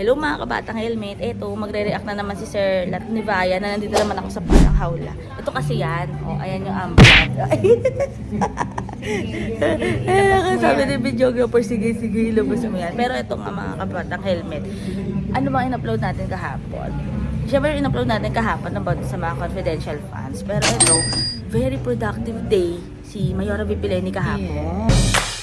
Hello mga kabatang helmet. Eto, magre-react na naman si Sir Lat Nivaya na nandito naman ako sa parang hawla. Ito kasi yan. O, ayan yung ambulance. Sabi ni videographer, sige, sige, ilabas mo yan. Pero ito nga mga kabatang helmet. Ano bang in-upload natin kahapon? Siyempre, in-upload natin kahapon about sa mga confidential fans. Pero ito, very productive day si Mayora Vipileni kahapon. Yun.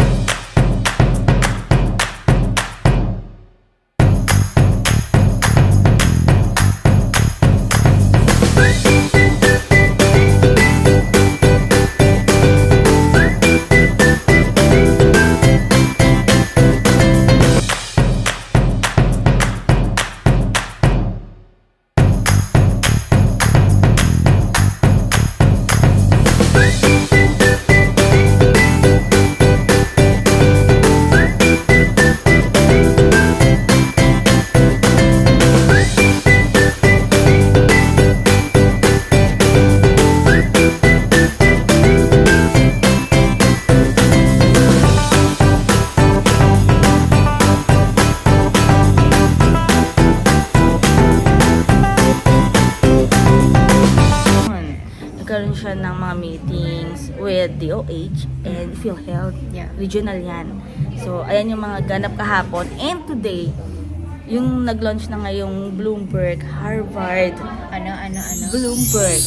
Nagkaroon siya ng mga meetings with DOH and PhilHealth. Yeah. Regional yan. So, ayan yung mga ganap kahapon. And today, yung nag-launch na ngayong Bloomberg, Harvard. Ano, ano, ano? Bloomberg.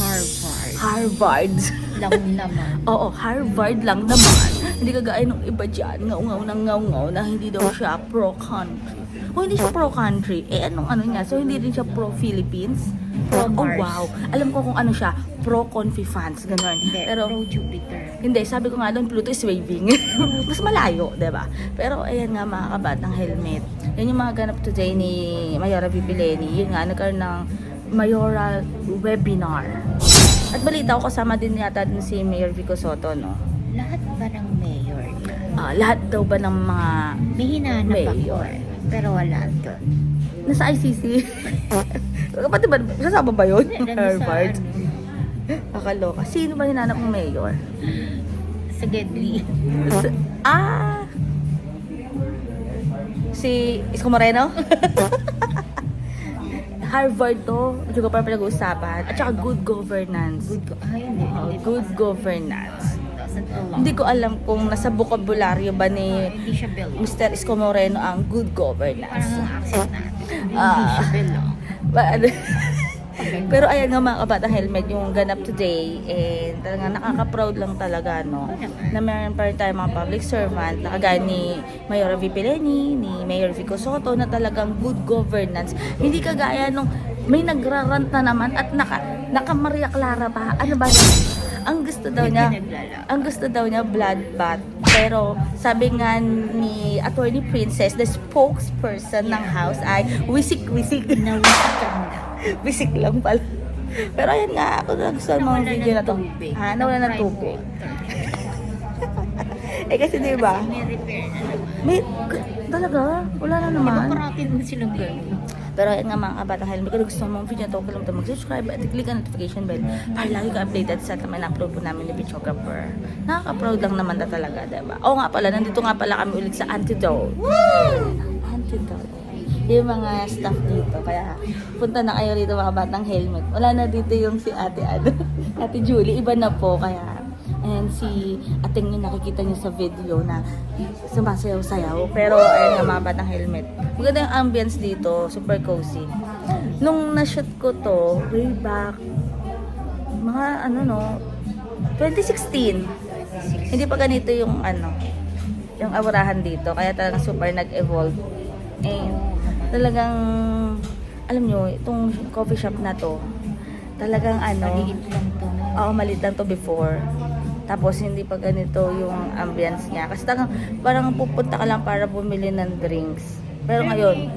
Harvard. Harvard. Lang naman. Oo, Harvard lang naman. Hindi kagaya ng iba dyan, ngaw-ngaw ng ngaw-ngaw na hindi daw siya pro-country. Kung hindi siya pro-country, eh anong ano niya? So, hindi rin siya pro-Philippines? Oh, Pro-Mars. wow. Alam ko kung ano siya, pro-confi fans, gano'n. Hindi, Pero, pro Jupiter. hindi, sabi ko nga doon, Pluto is waving. Mas malayo, ba? Pero ayan nga mga kabatang helmet. Yan yung mga ganap today ni Mayora Pipileni. Yun nga, nagkaroon ng mayoral webinar. At balita ko, kasama din yata din si Mayor Vico Soto, no? Lahat ba ng mayor? Ah, lahat daw ba ng mga May hinanap ako Mayor. eh. Pero wala doon. nasa ICC? Pati ba, sasama ba yun? Harvard. Ano, Nakaloka. Sino ba hinanap ng mayor? sa Gedli. Sa- ah! Si Isko Moreno? Harvard to. Hindi ko pa pinag-uusapan. At saka good governance. Good ko. Ay, hindi. Oo, hindi good governance. Doesn't. Hindi ko alam kung nasa bokabularyo ba ni Hindi siya belong. Mr. Isko Moreno ang good governance. Parang ang accent natin. Hindi Ah. siya belong. Ba- ano? Pero ayan nga mga kabatang helmet yung ganap today and talaga nakaka-proud lang talaga no na meron pa rin tayong mga public servant na kagaya ni Mayor V. Pileni, ni Mayor Vico Soto na talagang good governance. Hindi kagaya nung may nagrarant na naman at naka, naka Maria Clara pa. Ano ba yun? Ang gusto daw niya, ang gusto daw niya bloodbath. Pero sabi nga ni Attorney Princess, the spokesperson ng house ay wisik-wisik. Nawisik ka na. Bisik lang pala. Pero ayan nga, ako nagustuhan mga Nawala video na to. tubig. Ha? Nawala ng tubig. Eh kasi di ba? May repair na naman. May, talaga? Wala na Di ba naman. parating mo silang gano'n? Pero ayan nga mga kabatang helmet, kung gusto mo ng video na to, kalimutan mag-subscribe at click ang notification bell para lagi ka updated sa naman na-upload po namin ni videographer. Nakaka-proud lang naman na talaga, diba? Oo nga pala, nandito nga pala kami ulit sa Antidote. Antidote. Yung mga staff dito. Kaya punta na kayo rito mga batang helmet. Wala na dito yung si ate, ano, ate Julie. Iba na po. Kaya and si ating yung nakikita niyo sa video na sumasayaw-sayaw. Pero ayun nga mga batang helmet. Maganda yung ambience dito. Super cozy. Nung na-shoot ko to, way back, mga ano no, 2016. Hindi pa ganito yung ano, yung awarahan dito. Kaya talagang super nag-evolve. And talagang, alam nyo, itong coffee shop na to, talagang ano, Maliit lang to. Oo, maliit lang to before. Tapos hindi pa ganito yung ambience niya. Kasi talagang parang pupunta ka lang para bumili ng drinks. Pero ngayon,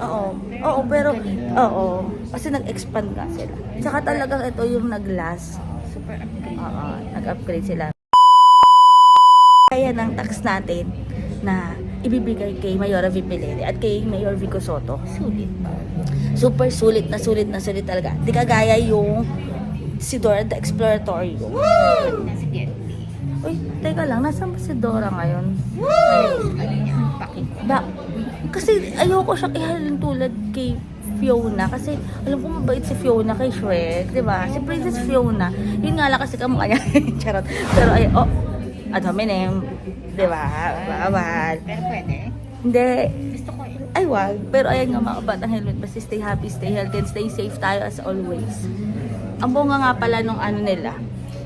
oo. Oo, pero, oo. Kasi nag-expand nga sila. Saka talagang ito yung nag-last. Super upgrade. Oo, nag-upgrade sila. Kaya ng tax natin na ibibigay kay Mayora Vipilere at kay Mayor Vico Soto. Sulit. Super sulit na sulit na sulit talaga. Di kagaya yung si Dora the. Nasa Gedli. Uy, teka lang, nasaan ba si Dora ngayon? Pakit. Ba, Kasi ayoko siyang ihalin tulad kay Fiona. Kasi alam ko mabait si Fiona kay Shrek, di ba? Si Princess Fiona. Yun nga lang kasi kamukha niya. Charot. Pero ay, oh, ad hominem. Di ba? Bawal. Pero pwede. Hindi. Gusto ko eh. Ay, wag. Pero ayan nga mga batang helmet. Basta stay happy, stay healthy, and stay safe tayo as always. Ang bunga nga pala nung ano nila.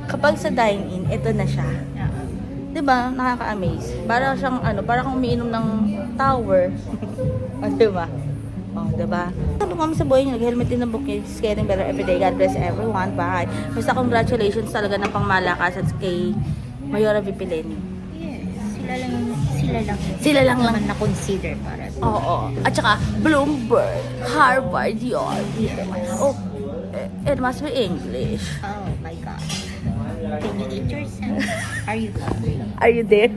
Kapag sa dine-in, ito na siya. 'Di ba? Nakaka-amaze. Para siyang ano, para kang umiinom ng tower. o, 'di ba? Oh, 'di ba? Sabi ko sa buhay niyo, nag-helmet din ng book is getting better every day. God bless everyone. Bye. Basta congratulations talaga ng pangmalakasan kay Mayora Vipileni. Yes. Sila lang, sila lang. Sila lang lang. na-consider para Oo. At saka, Bloomberg, Harvard yun. Oh, it must be English. Oh my God. Can you eat yourself? Are you hungry? Are you there?